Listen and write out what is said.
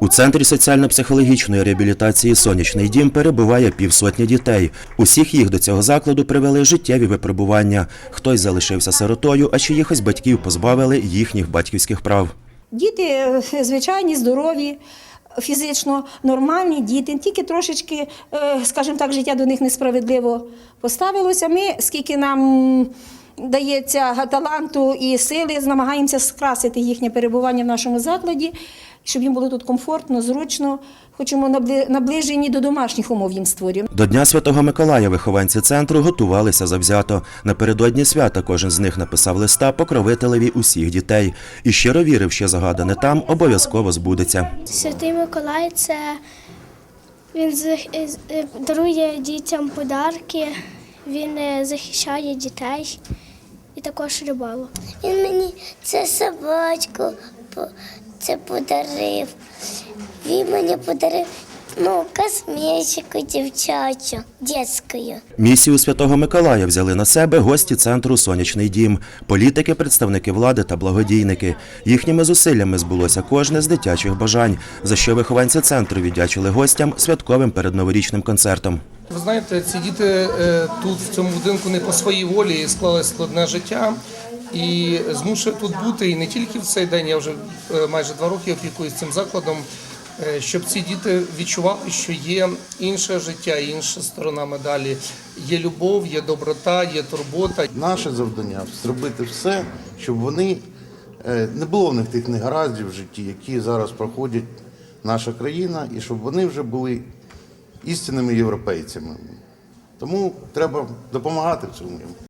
У центрі соціально-психологічної реабілітації Сонячний дім перебуває півсотні дітей. Усіх їх до цього закладу привели життєві випробування. Хтось залишився сиротою, а чиїхось батьків позбавили їхніх батьківських прав. Діти е, звичайні, здорові, фізично нормальні діти, тільки трошечки, е, скажімо так, життя до них несправедливо поставилося. Ми, скільки нам дається таланту і сили, намагаємося скрасити їхнє перебування в нашому закладі, щоб їм було тут комфортно, зручно. Хочемо набли- наближені до домашніх умов їм створюємо. До Дня Святого Миколая вихованці центру готувалися завзято. Напередодні свята кожен з них написав листа покровителеві усіх дітей і щиро вірив, що загадане там обов'язково збудеться. Святий Миколай це він з- дарує дітям подарки, він е, захищає дітей і також рибалу. Він мені це собачку це подарив. Він мені подарив ну, космечку дівчачу, дітською. Місію Святого Миколая взяли на себе гості центру Сонячний дім, політики, представники влади та благодійники. Їхніми зусиллями збулося кожне з дитячих бажань, за що вихованці центру віддячили гостям святковим передноворічним концертом. Ви знаєте, ці діти е, тут в цьому будинку не по своїй волі склали складне життя і змушує тут бути і не тільки в цей день. Я вже е, майже два роки опікуюсь цим закладом. Е, Щоб ці діти відчували, що є інше життя, інша сторона медалі. Є любов, є доброта, є турбота. Наше завдання зробити все, щоб вони е, не було в них тих негараздів в житті, які зараз проходять наша країна, і щоб вони вже були істинними європейцями. Тому треба допомагати в цьому.